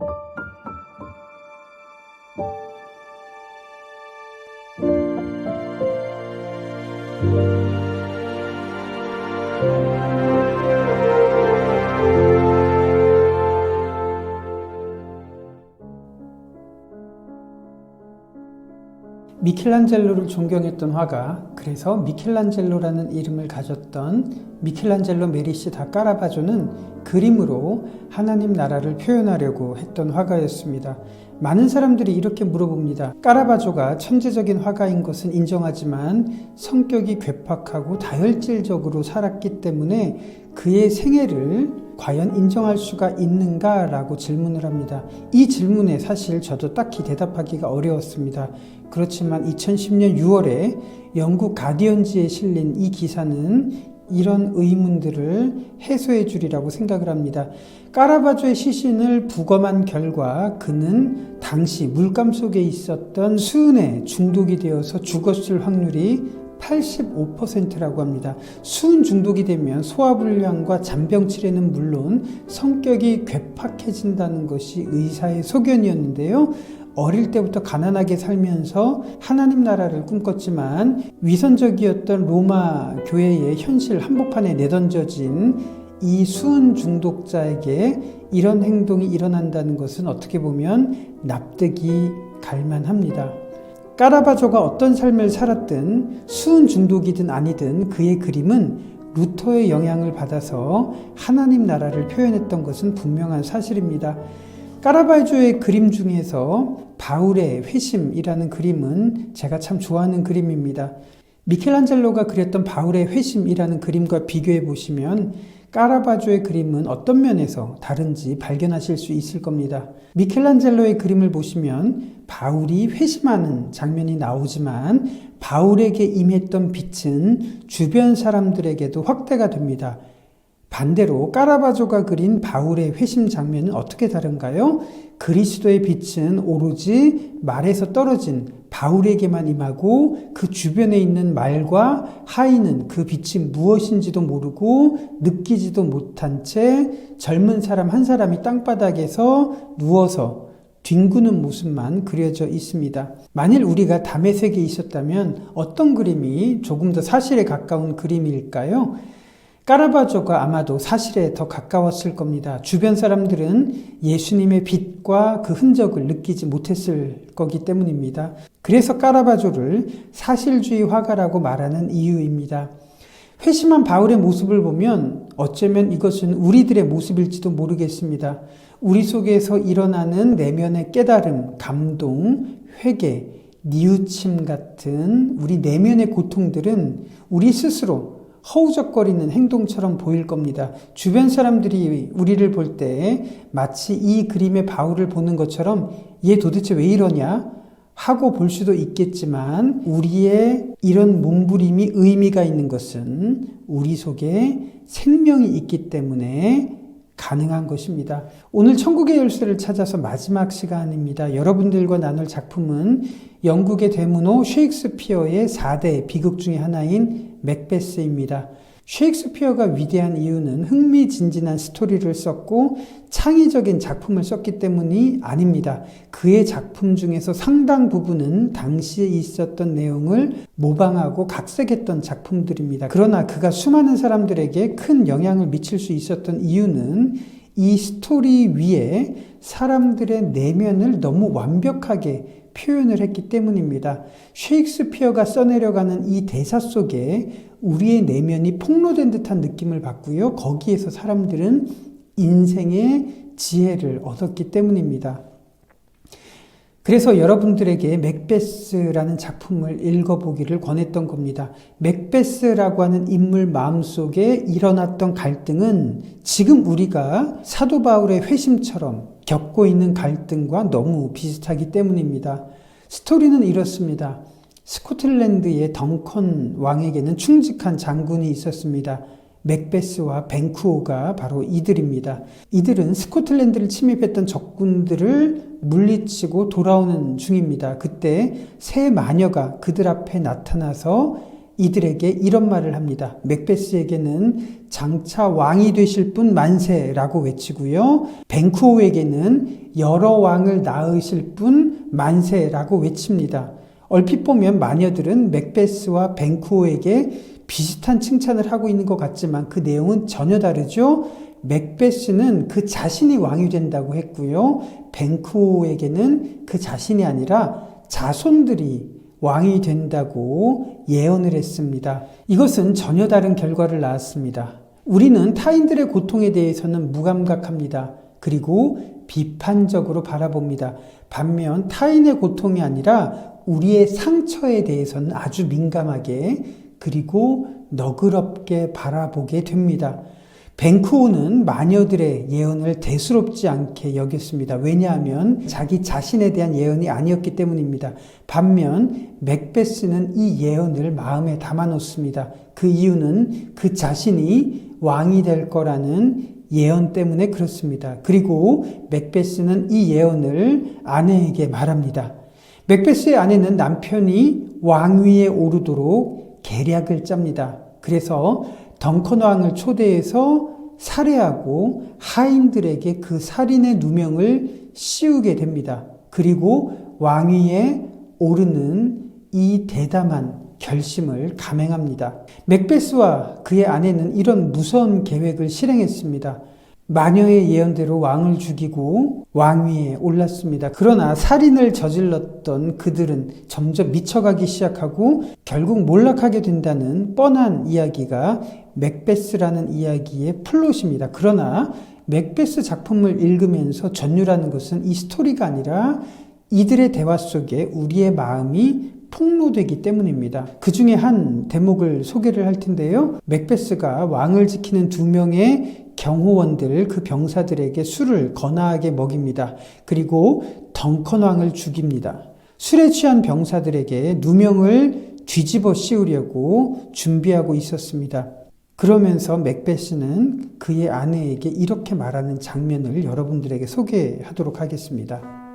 thank you 미켈란젤로를 존경했던 화가 그래서 미켈란젤로라는 이름을 가졌던 미켈란젤로 메리시 다 까라바조는 그림으로 하나님 나라를 표현하려고 했던 화가였습니다. 많은 사람들이 이렇게 물어봅니다. 까라바조가 천재적인 화가인 것은 인정하지만 성격이 괴팍하고 다혈질적으로 살았기 때문에 그의 생애를 과연 인정할 수가 있는가 라고 질문을 합니다. 이 질문에 사실 저도 딱히 대답하기가 어려웠습니다. 그렇지만 2010년 6월에 영국 가디언지에 실린 이 기사는 이런 의문들을 해소해 주리라고 생각을 합니다. 까라바조의 시신을 부검한 결과 그는 당시 물감 속에 있었던 수은에 중독이 되어서 죽었을 확률이 85%라고 합니다. 수은 중독이 되면 소화불량과 잔병치레는 물론 성격이 괴팍해진다는 것이 의사의 소견이었는데요. 어릴 때부터 가난하게 살면서 하나님 나라를 꿈꿨지만 위선적이었던 로마 교회의 현실 한복판에 내던져진 이 수은 중독자에게 이런 행동이 일어난다는 것은 어떻게 보면 납득이 갈만합니다. 까라바조가 어떤 삶을 살았든 수은 중독이든 아니든 그의 그림은 루터의 영향을 받아서 하나님 나라를 표현했던 것은 분명한 사실입니다. 까라바조의 그림 중에서 바울의 회심이라는 그림은 제가 참 좋아하는 그림입니다. 미켈란젤로가 그렸던 바울의 회심이라는 그림과 비교해 보시면 까라바조의 그림은 어떤 면에서 다른지 발견하실 수 있을 겁니다. 미켈란젤로의 그림을 보시면 바울이 회심하는 장면이 나오지만 바울에게 임했던 빛은 주변 사람들에게도 확대가 됩니다. 반대로 까라바조가 그린 바울의 회심 장면은 어떻게 다른가요? 그리스도의 빛은 오로지 말에서 떨어진 바울에게만 임하고 그 주변에 있는 말과 하인은 그 빛이 무엇인지도 모르고 느끼지도 못한 채 젊은 사람 한 사람이 땅바닥에서 누워서 뒹구는 모습만 그려져 있습니다. 만일 우리가 담의 세계에 있었다면 어떤 그림이 조금 더 사실에 가까운 그림일까요? 까라바조가 아마도 사실에 더 가까웠을 겁니다. 주변 사람들은 예수님의 빛과 그 흔적을 느끼지 못했을 거기 때문입니다. 그래서 까라바조를 사실주의 화가라고 말하는 이유입니다. 회심한 바울의 모습을 보면 어쩌면 이것은 우리들의 모습일지도 모르겠습니다. 우리 속에서 일어나는 내면의 깨달음, 감동, 회개, 뉘우침 같은 우리 내면의 고통들은 우리 스스로 허우적거리는 행동처럼 보일 겁니다. 주변 사람들이 우리를 볼 때 마치 이 그림의 바울을 보는 것처럼 얘 도대체 왜 이러냐? 하고 볼 수도 있겠지만 우리의 이런 몸부림이 의미가 있는 것은 우리 속에 생명이 있기 때문에 가능한 것입니다. 오늘 천국의 열쇠를 찾아서 마지막 시간입니다. 여러분들과 나눌 작품은 영국의 대문호 셰익스피어의 4대 비극 중의 하나인 맥베스입니다. 셰익스피어가 위대한 이유는 흥미진진한 스토리를 썼고 창의적인 작품을 썼기 때문이 아닙니다. 그의 작품 중에서 상당 부분은 당시에 있었던 내용을 모방하고 각색했던 작품들입니다. 그러나 그가 수많은 사람들에게 큰 영향을 미칠 수 있었던 이유는 이 스토리 위에 사람들의 내면을 너무 완벽하게 표현을 했기 때문입니다. 셰익스피어가 써내려가는 이 대사 속에 우리의 내면이 폭로된 듯한 느낌을 받고요. 거기에서 사람들은 인생의 지혜를 얻었기 때문입니다. 그래서 여러분들에게 맥베스라는 작품을 읽어보기를 권했던 겁니다. 맥베스라고 하는 인물 마음속에 일어났던 갈등은 지금 우리가 사도 바울의 회심처럼 겪고 있는 갈등과 너무 비슷하기 때문입니다. 스토리는 이렇습니다. 스코틀랜드의 덩컨 왕에게는 충직한 장군이 있었습니다. 맥베스와 벤쿠오가 바로 이들입니다. 이들은 스코틀랜드를 침입했던 적군들을 물리치고 돌아오는 중입니다. 그때 새 마녀가 그들 앞에 나타나서 이들에게 이런 말을 합니다. 맥베스에게는 장차 왕이 되실 분 만세라고 외치고요. 벤쿠호에게는 여러 왕을 낳으실 분 만세라고 외칩니다. 얼핏 보면 마녀들은 맥베스와 벤쿠호에게 비슷한 칭찬을 하고 있는 것 같지만 그 내용은 전혀 다르죠. 맥베스는 그 자신이 왕이 된다고 했고요. 벤쿠호에게는 그 자신이 아니라 자손들이 왕이 된다고 예언을 했습니다. 이것은 전혀 다른 결과를 낳았습니다. 우리는 타인들의 고통에 대해서는 무감각합니다. 그리고 비판적으로 바라봅니다. 반면 타인의 고통이 아니라 우리의 상처에 대해서는 아주 민감하게 그리고 너그럽게 바라보게 됩니다. 벤쿠호는 마녀들의 예언을 대수롭지 않게 여겼습니다. 왜냐하면 자기 자신에 대한 예언이 아니었기 때문입니다. 반면 맥베스는 이 예언을 마음에 담아 놓습니다. 그 이유는 그 자신이 왕이 될 거라는 예언 때문에 그렇습니다. 그리고 맥베스는 이 예언을 아내에게 말합니다. 맥베스의 아내는 남편이 왕위에 오르도록 계략을 짭니다. 그래서 덩컨 왕을 초대해서 살해하고 하인들에게 그 살인의 누명을 씌우게 됩니다. 그리고 왕위에 오르는 이 대담한 결심을 감행합니다. 맥베스와 그의 아내는 이런 무서운 계획을 실행했습니다. 마녀의 예언대로 왕을 죽이고 왕위에 올랐습니다. 그러나 살인을 저질렀던 그들은 점점 미쳐가기 시작하고 결국 몰락하게 된다는 뻔한 이야기가 맥베스라는 이야기의 플롯입니다. 그러나 맥베스 작품을 읽으면서 전율하는 것은 이 스토리가 아니라 이들의 대화 속에 우리의 마음이 폭로되기 때문입니다. 그 중에 한 대목을 소개를 할 텐데요. 맥베스가 왕을 지키는 두 명의 경호원들, 그 병사들에게 술을 거나하게 먹입니다. 그리고 덩컨 왕을 죽입니다. 술에 취한 병사들에게 누명을 뒤집어 씌우려고 준비하고 있었습니다. 그러면서 맥베스는 그의 아내에게 이렇게 말하는 장면을 여러분들에게 소개하도록 하겠습니다.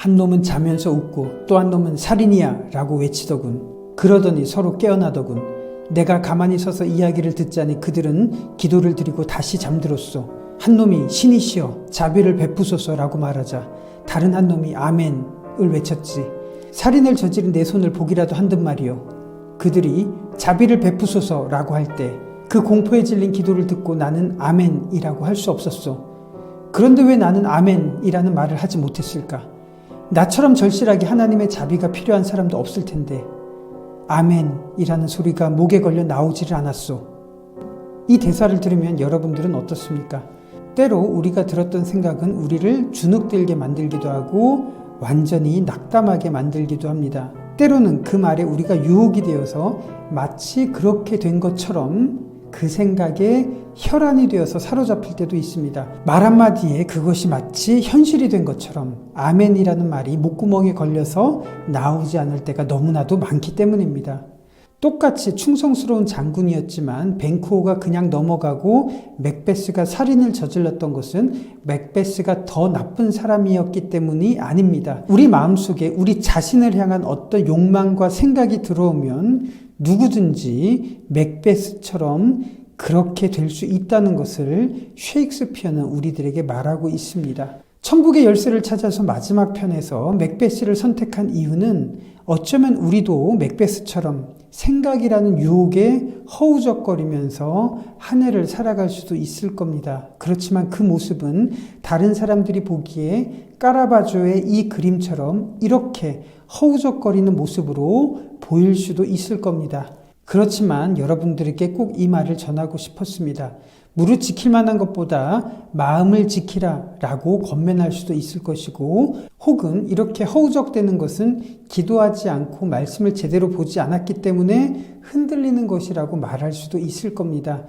한 놈은 자면서 웃고 또 한 놈은 살인이야 라고 외치더군. 그러더니 서로 깨어나더군. 내가 가만히 서서 이야기를 듣자니 그들은 기도를 드리고 다시 잠들었소. 한 놈이 신이시여 자비를 베푸소서라고 말하자 다른 한 놈이 아멘을 외쳤지. 살인을 저지른 내 손을 보기라도 한듯 말이요. 그들이 자비를 베푸소서라고 할 때 그 공포에 질린 기도를 듣고 나는 아멘이라고 할 수 없었소. 그런데 왜 나는 아멘이라는 말을 하지 못했을까? 나처럼 절실하게 하나님의 자비가 필요한 사람도 없을 텐데 아멘이라는 소리가 목에 걸려 나오지를 않았소. 이 대사를 들으면 여러분들은 어떻습니까? 때로 우리가 들었던 생각은 우리를 주눅들게 만들기도 하고 완전히 낙담하게 만들기도 합니다. 때로는 그 말에 우리가 유혹이 되어서 마치 그렇게 된 것처럼 그 생각에 혈안이 되어서 사로잡힐 때도 있습니다. 말 한마디에 그것이 마치 현실이 된 것처럼 아멘이라는 말이 목구멍에 걸려서 나오지 않을 때가 너무나도 많기 때문입니다. 똑같이 충성스러운 장군이었지만 벤쿠호가 그냥 넘어가고 맥베스가 살인을 저질렀던 것은 맥베스가 더 나쁜 사람이었기 때문이 아닙니다. 우리 마음속에 우리 자신을 향한 어떤 욕망과 생각이 들어오면 누구든지 맥베스처럼 그렇게 될 수 있다는 것을 셰익스피어는 우리들에게 말하고 있습니다. 천국의 열쇠를 찾아서 마지막 편에서 맥베스를 선택한 이유는 어쩌면 우리도 맥베스처럼 생각이라는 유혹에 허우적거리면서 한 해를 살아갈 수도 있을 겁니다. 그렇지만 그 모습은 다른 사람들이 보기에 까라바조의 이 그림처럼 이렇게 허우적거리는 모습으로 보일 수도 있을 겁니다. 그렇지만 여러분들에게 꼭 이 말을 전하고 싶었습니다. 무릇 지킬 만한 것보다 마음을 지키라 라고 권면할 수도 있을 것이고, 혹은 이렇게 허우적대는 것은 기도하지 않고 말씀을 제대로 보지 않았기 때문에 흔들리는 것이라고 말할 수도 있을 겁니다.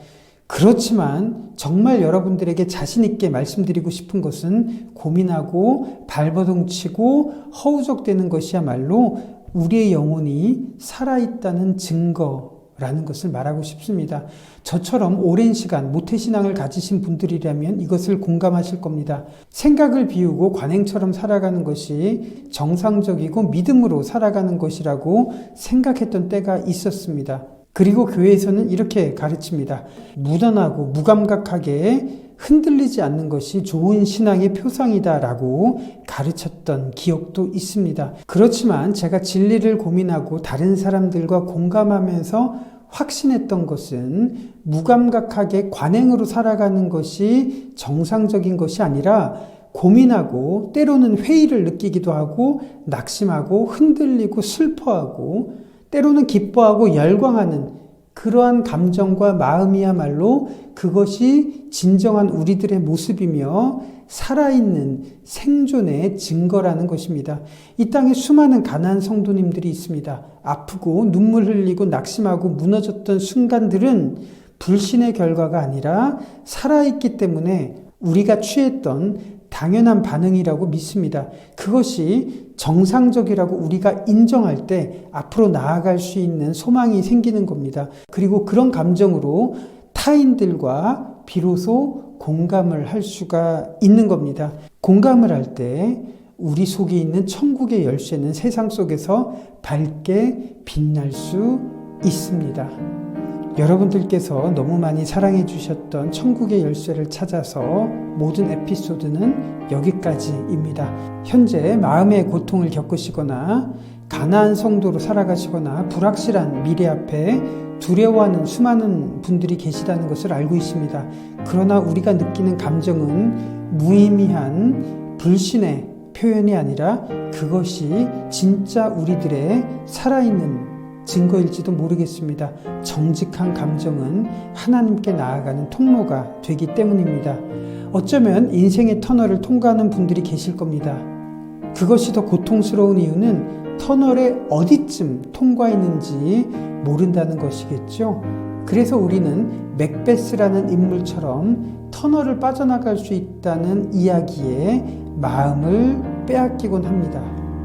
그렇지만 정말 여러분들에게 자신있게 말씀드리고 싶은 것은 고민하고 발버둥 치고 허우적대는 것이야말로 우리의 영혼이 살아있다는 증거 라는 것을 말하고 싶습니다. 저처럼 오랜 시간 모태신앙을 가지신 분들이라면 이것을 공감하실 겁니다. 생각을 비우고 관행처럼 살아가는 것이 정상적이고 믿음으로 살아가는 것이라고 생각했던 때가 있었습니다. 그리고 교회에서는 이렇게 가르칩니다. 무던하고 무감각하게 흔들리지 않는 것이 좋은 신앙의 표상이다라고 가르쳤던 기억도 있습니다. 그렇지만 제가 진리를 고민하고 다른 사람들과 공감하면서 확신했던 것은 무감각하게 관행으로 살아가는 것이 정상적인 것이 아니라 고민하고 때로는 회의를 느끼기도 하고 낙심하고 흔들리고 슬퍼하고 때로는 기뻐하고 열광하는 그러한 감정과 마음이야말로 그것이 진정한 우리들의 모습이며 살아있는 생존의 증거라는 것입니다. 이 땅에 수많은 가난한 성도님들이 있습니다. 아프고 눈물 흘리고 낙심하고 무너졌던 순간들은 불신의 결과가 아니라 살아있기 때문에 우리가 취했던 당연한 반응이라고 믿습니다. 그것이 정상적이라고 우리가 인정할 때 앞으로 나아갈 수 있는 소망이 생기는 겁니다. 그리고 그런 감정으로 타인들과 비로소 공감을 할 수가 있는 겁니다. 공감을 할 때 우리 속에 있는 천국의 열쇠는 세상 속에서 밝게 빛날 수 있습니다. 여러분들께서 너무 많이 사랑해 주셨던 천국의 열쇠를 찾아서 모든 에피소드는 여기까지입니다. 현재 마음의 고통을 겪으시거나 가난한 성도로 살아가시거나 불확실한 미래 앞에 두려워하는 수많은 분들이 계시다는 것을 알고 있습니다. 그러나 우리가 느끼는 감정은 무의미한 불신의 표현이 아니라 그것이 진짜 우리들의 살아있는 증거일지도 모르겠습니다. 정직한 감정은 하나님께 나아가는 통로가 되기 때문입니다. 어쩌면 인생의 터널을 통과하는 분들이 계실 겁니다. 그것이 더 고통스러운 이유는 터널의 어디쯤 통과했는지 모른다는 것이겠죠. 그래서 우리는 맥베스라는 인물처럼 터널을 빠져나갈 수 있다는 이야기에 마음을 빼앗기곤 합니다.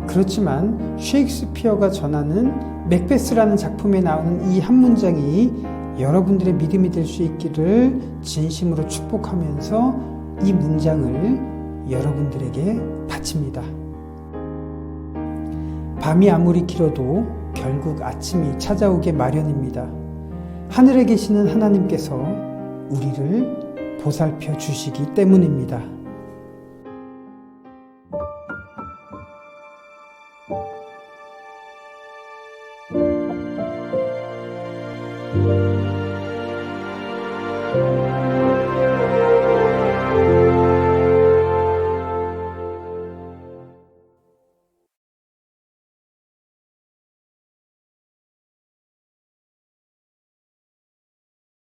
그렇지만 셰익스피어가 전하는 맥베스라는 작품에 나오는 이 한 문장이 여러분들의 믿음이 될 수 있기를 진심으로 축복하면서 이 문장을 여러분들에게 바칩니다. 밤이 아무리 길어도 결국 아침이 찾아오게 마련입니다. 하늘에 계시는 하나님께서 우리를 보살펴 주시기 때문입니다.